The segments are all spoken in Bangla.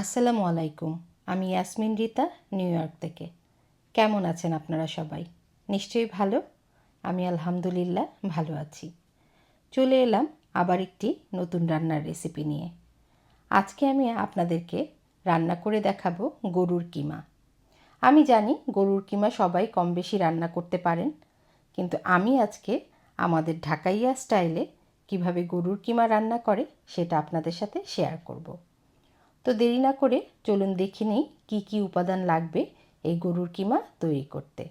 আসসালামু আলাইকুম। আমি ইয়াসমিন রিতা, নিউ ইয়র্ক থেকে। কেমন আছেন আপনারা সবাই? নিশ্চয়ই ভালো? আমি আলহামদুলিল্লাহ ভালো আছি। চলে এলাম আবার একটি নতুন রান্নার রেসিপি নিয়ে। আজকে আমি আপনাদেরকে রান্না করে দেখাবো গরুর কিমা। আমি জানি গরুর কিমা সবাই কম বেশি রান্না করতে পারেন, কিন্তু আমি আজকে আমাদের ঢাকাইয়া স্টাইলে কীভাবে গরুর কিমা রান্না করে সেটা আপনাদের সাথে শেয়ার করব। তো দেরি না করে চলুন দেখে নিই কী কী উপাদান লাগবে এই গরুর কিমা তৈরি করতে।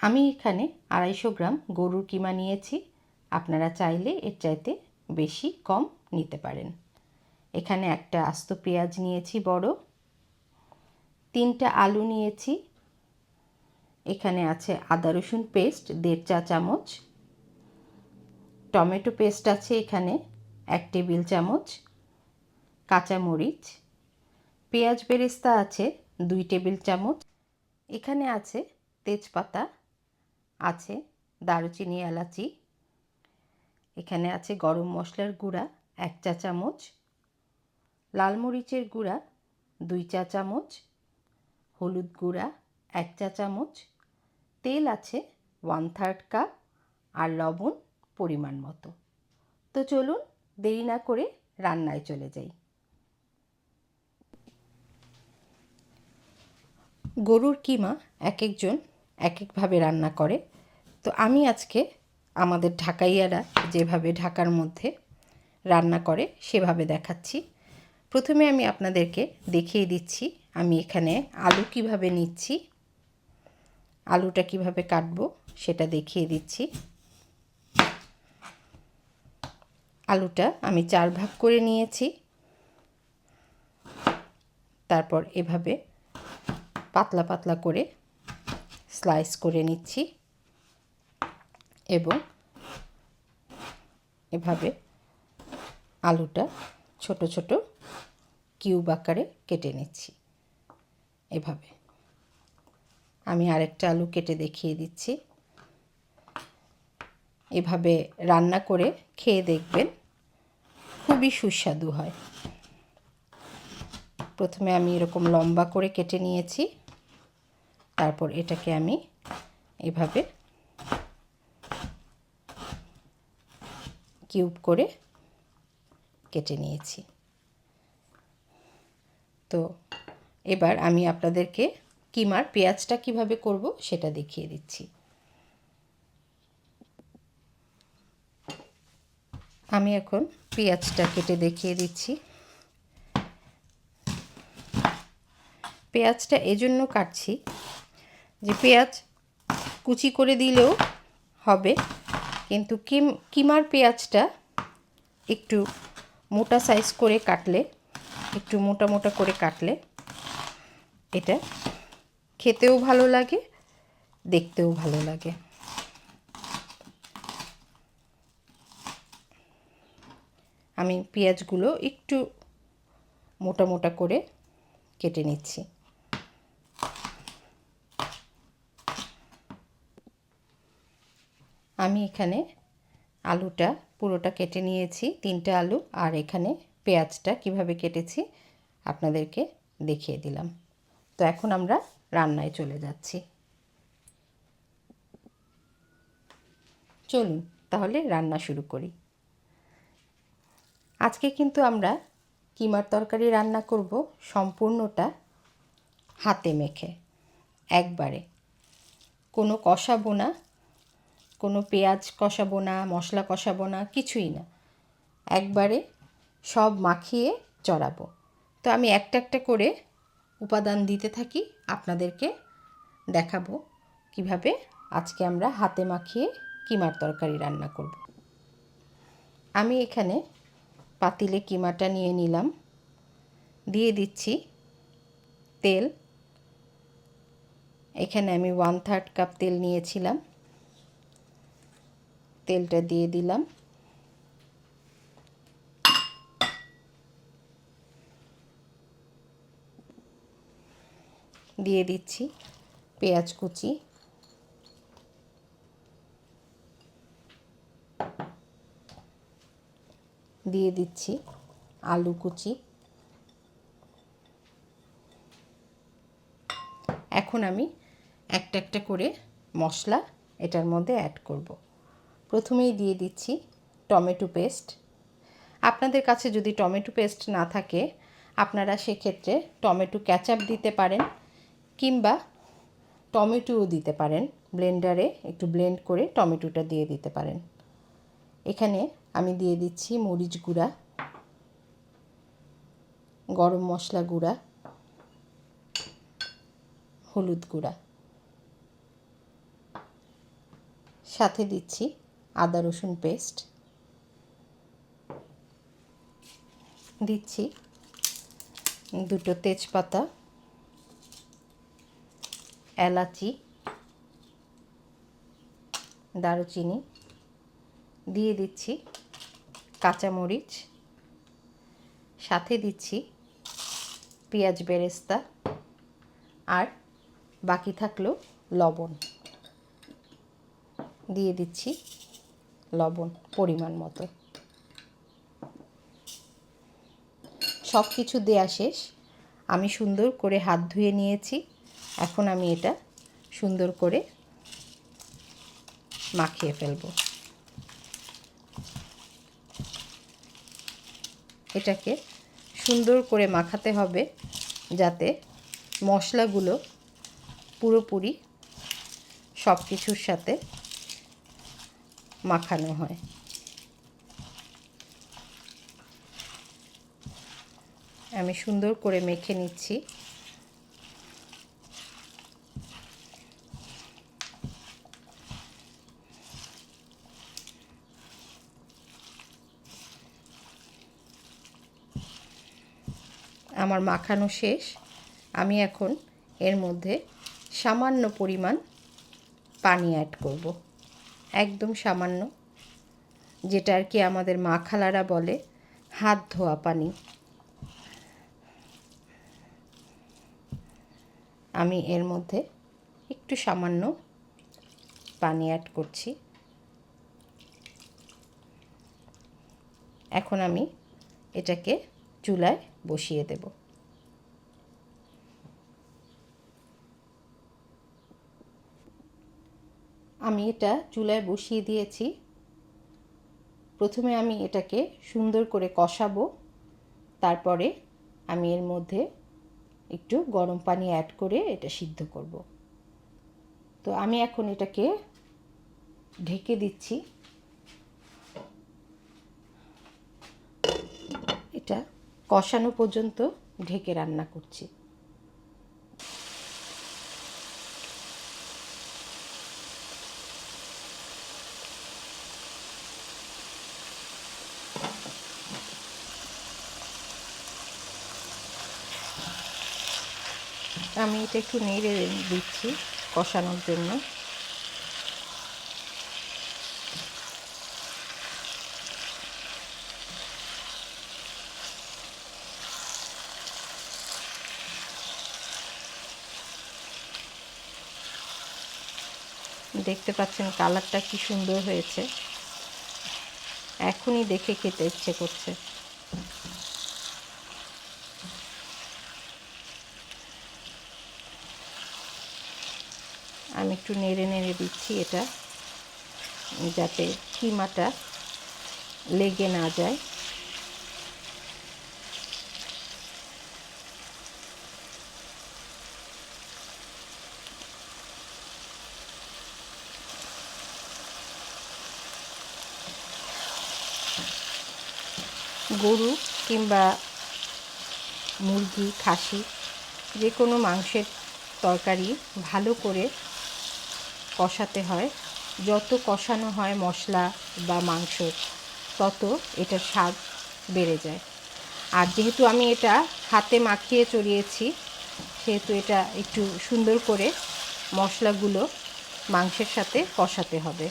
আমি এখানে আড়াইশো গ্রাম গরুর কিমা নিয়েছি। আপনারা চাইলে এর চাইতে বেশি কম নিতে পারেন। এখানে একটা আস্ত পেঁয়াজ নিয়েছি বড়। তিনটা আলু নিয়েছি। এখানে আছে আদা রসুন পেস্ট, দেড় চা চামচ। টমেটো পেস্ট আছে এখানে, এক টেবিল চামচ। কাঁচামরিচ, পেঁয়াজ বেরেস্তা আছে, দুই টেবিল চামচ। এখানে আছে তেজপাতা, আছে দারুচিনি এলাচি। এখানে আছে গরম মশলার গুঁড়া, এক চা চামচ। লাল মরিচের গুঁড়া, দুই চা চামচ। হলুদ গুঁড়া, এক চা চামচ। তেল আছে ওয়ান থার্ড কাপ আর লবণ পরিমাণ মতো। তো চলুন দেরি না করে রান্নায় চলে যাই। গরুর কিমা এক একজন এক একভাবে রান্না করে। তো আমি আজকে আমাদের ঢাকাইয়ারা যেভাবে ঢাকার মধ্যে রান্না করে সেভাবে দেখাচ্ছি। প্রথমে আমি আপনাদেরকে দেখিয়ে দিচ্ছি আমি এখানে আলু কীভাবে নিচ্ছি, আলুটা কীভাবে কাটবো সেটা দেখিয়ে দিচ্ছি। আলুটা আমি চার ভাগ করে নিয়েছি। তারপর এভাবে পাতলা পাতলা করে স্লাইস করে নিচ্ছি এবং এভাবে আলুটা ছোট ছোট কিউব আকারে কেটে নিচ্ছি। এভাবে। আমি আরেকটা আলু কেটে দেখিয়ে দিচ্ছি। এভাবে রান্না করে খেয়ে দেখবেন খুবই সুস্বাদু হয়। প্রথমে আমি এরকম লম্বা করে কেটে নিয়েছি। তারপর এটাকে আমি এভাবে কিউব করে কেটে নিয়েছি। তো এবার আমি আপনাদেরকে কিমার পেঁয়াজটা কীভাবে করব সেটা দেখিয়ে দিচ্ছি। আমি এখন পেঁয়াজটা কেটে দেখিয়ে দিচ্ছি। পেঁয়াজটা এজন্য কাটছি যে পেঁয়াজ কুচি করে দিলেও হবে, কিন্তু কিম, কিমার পেঁয়াজটা একটু মোটা সাইজ করে কাটলে, একটু মোটা মোটা করে কাটলে এটা খেতেও ভালো লাগে, দেখতেও ভালো লাগে। আমি পেঁয়াজগুলো একটু মোটা মোটা করে কেটে নিচ্ছি। আমি এখানে আলুটা, পুরোটা কেটে নিয়েছি, তিনটে আলু, আর এখানে পেঁয়াজটা কীভাবে কেটেছি আপনাদেরকে দেখিয়ে দিলাম। তো এখন আমরা রান্নায় চলে যাচ্ছি। চলুন তাহলে রান্না শুরু করি। আজকে কিন্তু আমরা কিমার তরকারি রান্না করব সম্পূর্ণটা হাতে মেখে, একবারে। কোনো কষাবো না কোনো পেঁয়াজ কষাবো না, মশলা কষাবো না, কিছুই না। একবারে সব মাখিয়ে চড়াবো। তো আমি একটা একটা করে উপাদান দিতে থাকি, আপনাদেরকে দেখাবো কীভাবে আজকে আমরা হাতে মাখিয়ে কিমার তরকারি রান্না করব। আমি এখানে পাতিলে কিমাটা নিয়ে নিলাম। দিয়ে দিচ্ছি তেল। এখানে আমি ওয়ান থার্ড কাপ তেল নিয়েছিলাম। তেলটা দিয়ে দিলাম। দিয়ে দিচ্ছি পেঁয়াজ কুচি। দিয়ে দিচ্ছি আলু কুচি। এখন আমি একটা একটা করে মশলা এটার মধ্যে অ্যাড করব। প্রথমেই দিয়ে দিচ্ছি টমেটো পেস্ট। আপনাদের কাছে যদি টমেটো পেস্ট না থাকে, আপনারা সেক্ষেত্রে টমেটো ক্যাচাপ দিতে পারেন কিংবা টমেটোও দিতে পারেন। ব্লেন্ডারে একটু ব্লেন্ড করে টমেটোটা দিয়ে দিতে পারেন। এখানে আমি দিয়ে দিচ্ছি মরিচ গুঁড়া, গরম মশলা গুঁড়া, হলুদ গুঁড়া। সাথে দিচ্ছি আদা রসুন পেস্ট দিচ্ছি দুটো তেজপাতা, এলাচি, দারুচিনি দিয়ে দিচ্ছি কাঁচামরিচ, সাথে দিচ্ছি পেঁয়াজ বেরেস্তা আর বাকি থাকল লবণ। দিয়ে দিচ্ছি লবণ পরিমাণ মতো। সব কিছু দেয়া শেষ। আমি সুন্দর করে হাত ধুয়ে নিয়েছি। এখন আমি এটা সুন্দর করে মাখিয়ে ফেলব। এটাকে সুন্দর করে মাখাতে হবে যাতে মশলাগুলো পুরোপুরি সব কিছুর সাথে মাখানো হয়। আমি সুন্দর করে মেখে নিচ্ছি। আমার মাখানো শেষ। আমি এখন এর মধ্যে সামান্য পরিমাণ পানি অ্যাড করব। একদম সামান্য, যেটা আর কি আমাদের মা খালারা বলে, হাত ধোয়া পানি। আমি এর মধ্যে একটু সামান্য পানি অ্যাড করছি। এখন আমি এটাকে চুলায় বসিয়ে দেব। আমি এটা চুলায় বসিয়ে দিয়েছি। প্রথমে আমি এটাকে সুন্দর করে কষাবো। তারপরে আমি এর মধ্যে একটু গরম পানি অ্যাড করে এটা সিদ্ধ করব। তো আমি এখন এটাকে ঢেকে দিচ্ছি। এটা কষানো পর্যন্ত ঢেকে রান্না করছি। আমি এটা একটু নেড়ে দিচ্ছি কষানোর জন্য। দেখতে পাচ্ছেন কালারটা কি সুন্দর হয়েছে। এখনই দেখে খেতে ইচ্ছে করছে আমি একটু নেড়ে নেড়ে দিচ্ছি এটা, যাতে কিমাটা লেগে না যায়। গরু কিংবা মুরগি, খাসি, যে কোনো মাংসের তরকারি ভালো করে কষাতে হয়। যত কষানো হয় মশলা বা মাংস, তত এটার স্বাদ বেড়ে যায়। আর যেহেতু আমি এটা হাতে মাখিয়ে চড়িয়েছি, সেহেতু এটা একটু সুন্দর করে মশলাগুলো মাংসের সাথে কষাতে হবে।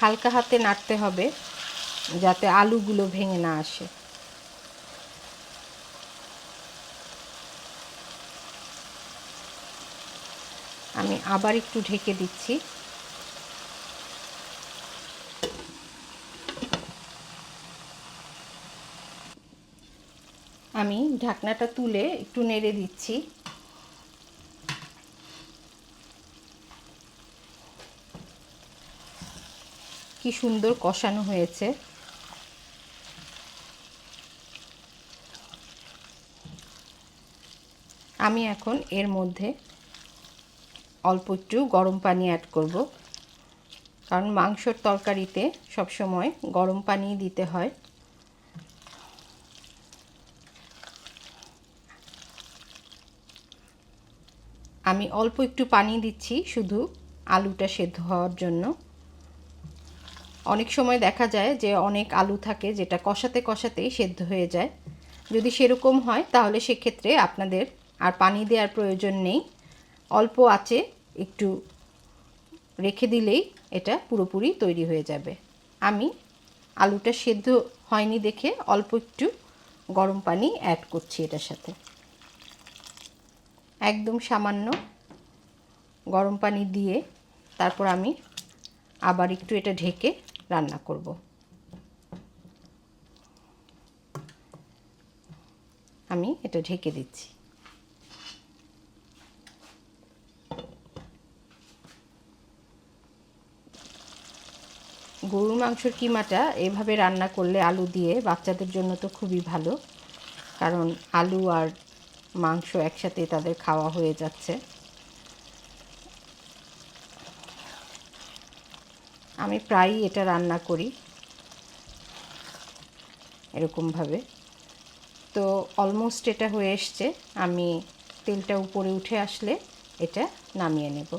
হালকা হাতে নাড়তে হবে যাতে আলুগুলো ভেঙে না আসে। আমি আবার একটু ঢেকে দিচ্ছি। আমি ঢাকনাটা তুলে একটু নেড়ে দিচ্ছি। কি সুন্দর কষানো হয়েছে। আমি এখন এর মধ্যে অল্প একটু গরম পানি অ্যাড করব। কারণ মাংসর তরকারিতে সবসময় গরম পানি দিতে হয়। আমি অল্প একটু পানি দিচ্ছি শুধু আলুটা সেদ্ধ হওয়ার জন্য। অনেক সময় দেখা যায় যে অনেক আলু থাকে যেটা কষাতে কষাতেই সেদ্ধ হয়ে যায়। যদি সেরকম হয় তাহলে সেক্ষেত্রে আপনাদের আর পানি দেওয়ার প্রয়োজন নেই। অল্প আছে একটু রেখে দিলেই এটা পুরোপুরি তৈরি হয়ে যাবে। আমি আলুটা সেদ্ধ হয়নি দেখে অল্প একটু গরম পানি অ্যাড করছি এটার সাথে। একদম সামান্য গরম পানি দিয়ে তারপর আমি আবার একটু এটা ঢেকে রান্না করব। আমি এটা ঢেকে দিচ্ছি। গরুর মাংসর কিমাটা এভাবে রান্না করলে আলু দিয়ে বাচ্চাদের জন্য তো খুবই ভালো। কারণ আলু আর মাংস একসাথে তাদের খাওয়া হয়ে যাচ্ছে। আমি প্রায়ই এটা রান্না করি এরকমভাবে। তো অলমোস্ট এটা হয়ে এসছে। আমি তেলটা উপরে উঠে আসলে এটা নামিয়ে নেব।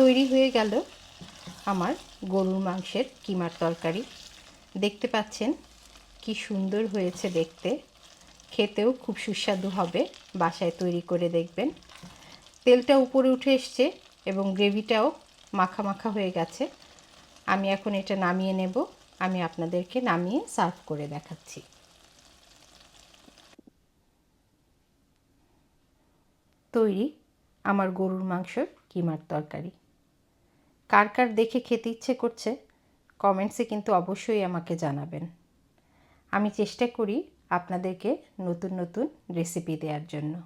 তৈরি হয়ে গেল আমার গরুর মাংসের কিমার তরকারি। দেখতে পাচ্ছেন কি সুন্দর হয়েছে দেখতে। খেতেও খুব সুস্বাদু হবে, বাসায় তৈরি করে দেখবেন। তেলটা উপরে উঠে এসছে এবং গ্রেভিটাও মাখা মাখা হয়ে গেছে। আমি এখন এটা নামিয়ে নেব। আমি আপনাদেরকে নামিয়ে সার্ভ করে দেখাচ্ছি। তৈরি আমার গরুর মাংসর কিমার তরকারি। কার কার দেখে খেতে ইচ্ছে করছে, কমেন্টসে কিন্তু অবশ্যই আমাকে জানাবেন। আমি চেষ্টা করি আপনাদেরকে নতুন নতুন রেসিপি দেওয়ার জন্য।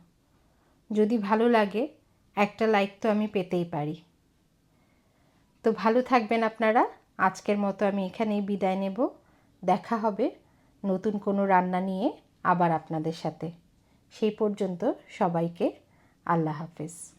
যদি ভালো লাগে, একটা লাইক তো আমি পেতেই পারি। তো ভালো থাকবেন আপনারা, আজকের মতো আমি এখানেই বিদায় নেব। দেখা হবে নতুন কোনো রান্না নিয়ে আবার আপনাদের সাথে। সেই পর্যন্ত সবাইকে আল্লাহ হাফিজ।